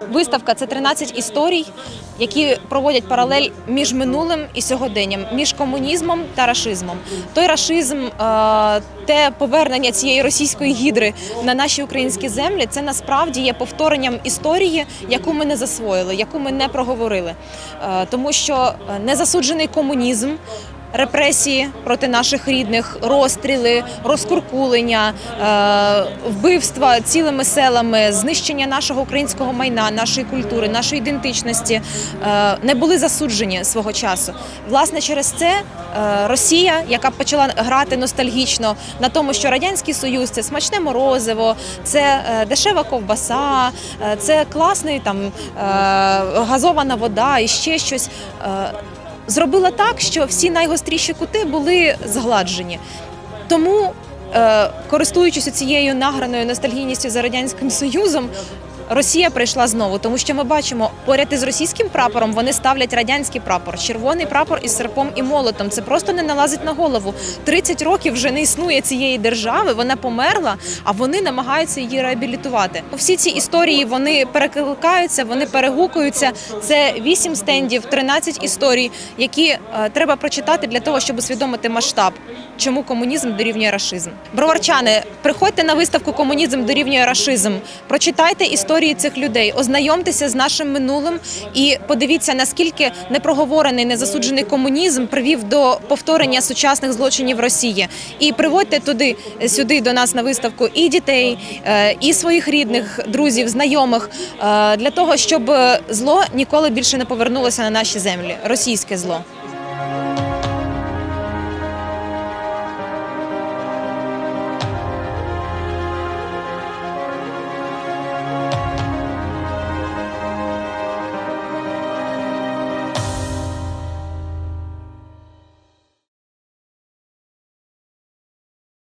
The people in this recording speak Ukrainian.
Виставка це 13 історій, які проводять паралель між минулим і сьогоденням, між комунізмом та рашизмом. Той рашизм, е, те повернення цієї російської гідри на наші українські землі, це насправді є повторенням історії, яку ми не засвоїли, яку ми не проговорили. Е, Тому що е, незасуджений комунізм. Репресії проти наших рідних, розстріли, розкуркулення, е, вбивства цілими селами, знищення нашого українського майна, нашої культури, нашої ідентичності е, не були засуджені свого часу. Власне, через це е, Росія, яка почала грати ностальгічно на тому, що радянський союз це смачне морозиво, це дешева ковбаса, це класний там газована вода і ще щось. Зробила так, що всі найгостріші кути були згладжені. Тому, е, користуючись цією награною ностальгійністю за радянським союзом. Росія прийшла знову, тому що ми бачимо поряд із російським прапором вони ставлять радянський прапор, червоний прапор із серпом і молотом. Це просто не налазить на голову. 30 років вже не існує цієї держави. Вона померла, а вони намагаються її реабілітувати. Всі ці історії вони перекликаються, вони перегукуються. Це 8 стендів, 13 історій, які е, треба прочитати для того, щоб усвідомити масштаб, чому комунізм дорівнює рашизм. Броварчани, приходьте на виставку Комунізм дорівнює рашизм. Прочитайте історії цих людей, ознайомтеся з нашим минулим і подивіться, наскільки непроговорений, незасуджений комунізм привів до повторення сучасних злочинів Росії. І приводьте туди сюди до нас на виставку і дітей, е, і своїх рідних, друзів, знайомих е, для того, щоб зло ніколи більше не повернулося на наші землі, російське зло.